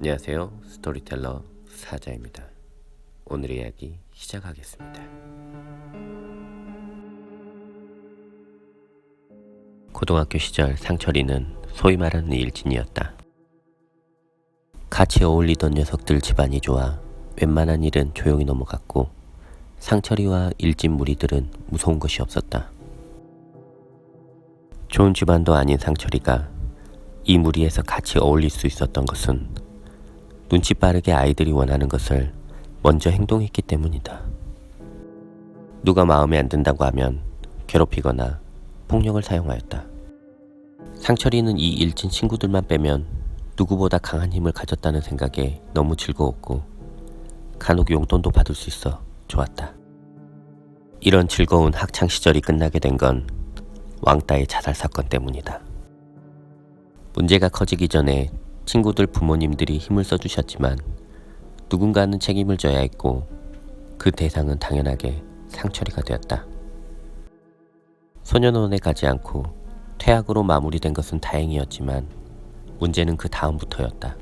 안녕하세요. 스토리텔러 사자입니다. 오늘의 이야기 시작하겠습니다. 고등학교 시절 상철이는 소위 말하는 일진이었다. 같이 어울리던 녀석들 집안이 좋아 웬만한 일은 조용히 넘어갔고 상철이와 일진 무리들은 무서운 것이 없었다. 좋은 집안도 아닌 상철이가 이 무리에서 같이 어울릴 수 있었던 것은 눈치 빠르게 아이들이 원하는 것을 먼저 행동했기 때문이다. 누가 마음에 안 든다고 하면 괴롭히거나 폭력을 사용하였다. 상철이는 이 일진 친구들만 빼면 누구보다 강한 힘을 가졌다는 생각에 너무 즐거웠고 간혹 용돈도 받을 수 있어 좋았다. 이런 즐거운 학창 시절이 끝나게 된 건 왕따의 자살 사건 때문이다. 문제가 커지기 전에 친구들 부모님들이 힘을 써주셨지만 누군가는 책임을 져야 했고 그 대상은 당연하게 상철이가 되었다. 소년원에 가지 않고 퇴학으로 마무리된 것은 다행이었지만 문제는 그 다음부터였다.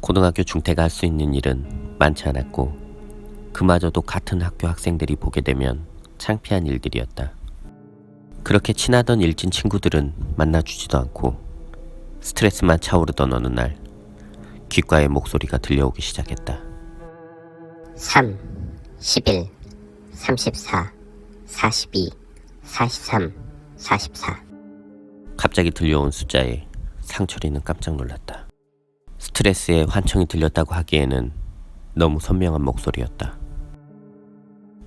고등학교 중퇴가 할 수 있는 일은 많지 않았고 그마저도 같은 학교 학생들이 보게 되면 창피한 일들이었다. 그렇게 친하던 일진 친구들은 만나주지도 않고 스트레스만 차오르던 어느 날 귓가에 목소리가 들려오기 시작했다. 3, 11, 34, 42, 43, 44. 갑자기 들려온 숫자에 상철이는 깜짝 놀랐다. 스트레스에 환청이 들렸다고 하기에는 너무 선명한 목소리였다.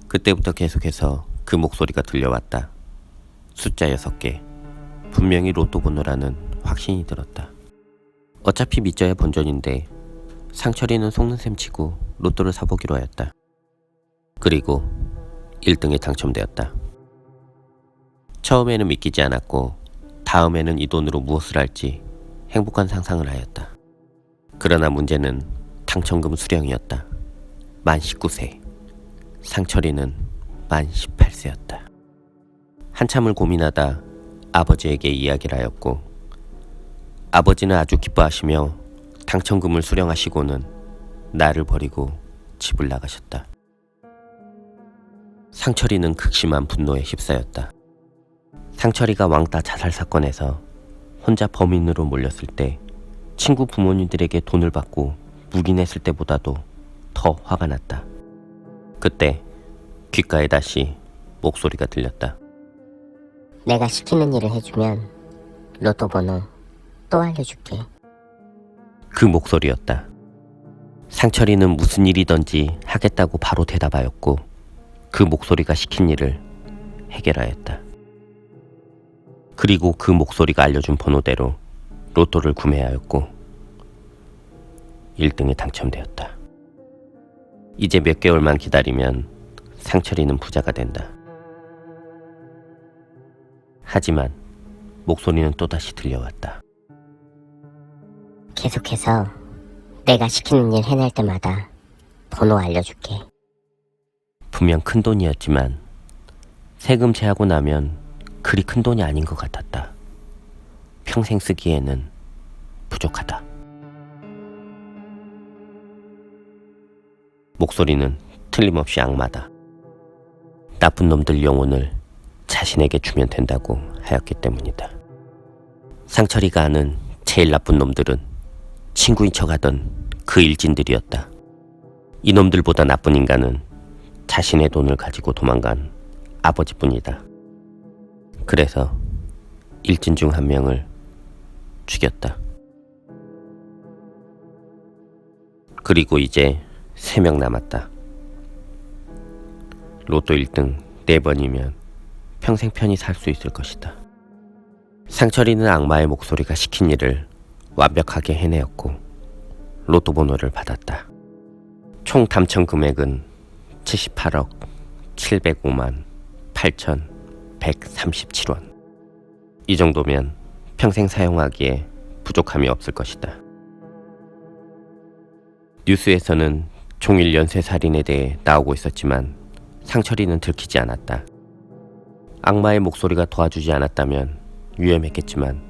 그때부터 계속해서 그 목소리가 들려왔다. 숫자 6개. 분명히 로또 번호라는 확신이 들었다. 어차피 믿져야 본전인데 상철이는 속는 셈 치고 로또를 사보기로 하였다. 그리고 1등에 당첨되었다. 처음에는 믿기지 않았고 다음에는 이 돈으로 무엇을 할지 행복한 상상을 하였다. 그러나 문제는 당첨금 수령이었다. 만 19세. 상철이는 만 18세였다. 한참을 고민하다 아버지에게 이야기를 하였고 아버지는 아주 기뻐하시며 당첨금을 수령하시고는 나를 버리고 집을 나가셨다. 상철이는 극심한 분노에 휩싸였다. 상철이가 왕따 자살 사건에서 혼자 범인으로 몰렸을 때 친구 부모님들에게 돈을 받고 묵인했을 때보다도 더 화가 났다. 그때 귓가에 다시 목소리가 들렸다. 내가 시키는 일을 해주면 로또 번호 또 알려줄게. 그 목소리였다. 상철이는 무슨 일이든지 하겠다고 바로 대답하였고 그 목소리가 시킨 일을 해결하였다. 그리고 그 목소리가 알려준 번호대로 로또를 구매하였고 1등에 당첨되었다. 이제 몇 개월만 기다리면 상철이는 부자가 된다. 하지만 목소리는 또다시 들려왔다. 계속해서 내가 시키는 일 해낼 때마다 번호 알려줄게. 분명 큰 돈이었지만 세금 제하고 나면 그리 큰 돈이 아닌 것 같았다. 평생 쓰기에는 부족하다. 목소리는 틀림없이 악마다. 나쁜 놈들 영혼을 자신에게 주면 된다고 하였기 때문이다. 상철이가 아는 제일 나쁜 놈들은 친구인 척하던 그 일진들이었다. 이놈들보다 나쁜 인간은 자신의 돈을 가지고 도망간 아버지뿐이다. 그래서 일진 중 한 명을 죽였다. 그리고 이제 세 명 남았다. 로또 1등 4번이면 평생 편히 살 수 있을 것이다. 상철이는 악마의 목소리가 시킨 일을 완벽하게 해내었고 로또 번호를 받았다. 총 당첨 금액은 78억 705만 8,137원. 이 정도면 평생 사용하기에 부족함이 없을 것이다. 뉴스에서는 종일 연쇄 살인에 대해 나오고 있었지만 상철이는 들키지 않았다. 악마의 목소리가 도와주지 않았다면 위험했겠지만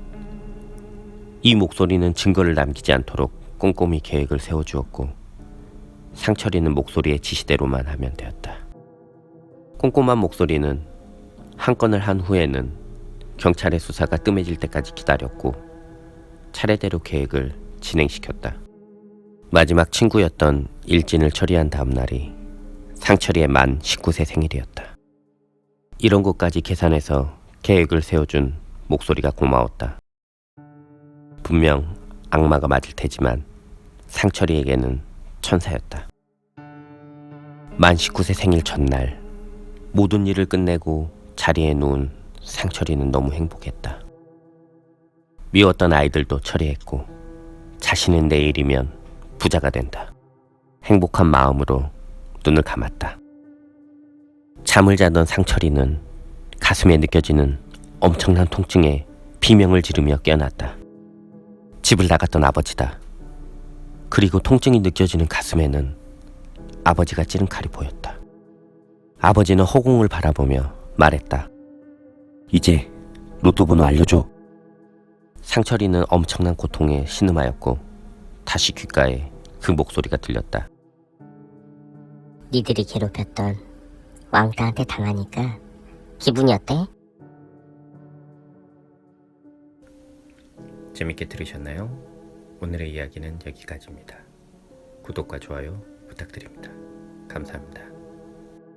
이 목소리는 증거를 남기지 않도록 꼼꼼히 계획을 세워주었고 상철이는 목소리의 지시대로만 하면 되었다. 꼼꼼한 목소리는 한 건을 한 후에는 경찰의 수사가 뜸해질 때까지 기다렸고 차례대로 계획을 진행시켰다. 마지막 친구였던 일진을 처리한 다음 날이 상철이의 만 19세 생일이었다. 이런 것까지 계산해서 계획을 세워준 목소리가 고마웠다. 분명 악마가 맞을 테지만 상철이에게는 천사였다. 만 19세 생일 전날 모든 일을 끝내고 자리에 누운 상철이는 너무 행복했다. 미웠던 아이들도 처리했고 자신은 내일이면 부자가 된다. 행복한 마음으로 눈을 감았다. 잠을 자던 상철이는 가슴에 느껴지는 엄청난 통증에 비명을 지르며 깨어났다. 집을 나갔던 아버지다. 그리고 통증이 느껴지는 가슴에는 아버지가 찌른 칼이 보였다. 아버지는 허공을 바라보며 말했다. 이제 로또 번호 알려줘. 상철이는 엄청난 고통에 신음하였고 다시 귓가에 그 목소리가 들렸다. 니들이 괴롭혔던 왕따한테 당하니까 기분이 어때? 재밌게 들으셨나요? 오늘의 이야기는 여기까지입니다. 구독과 좋아요 부탁드립니다. 감사합니다.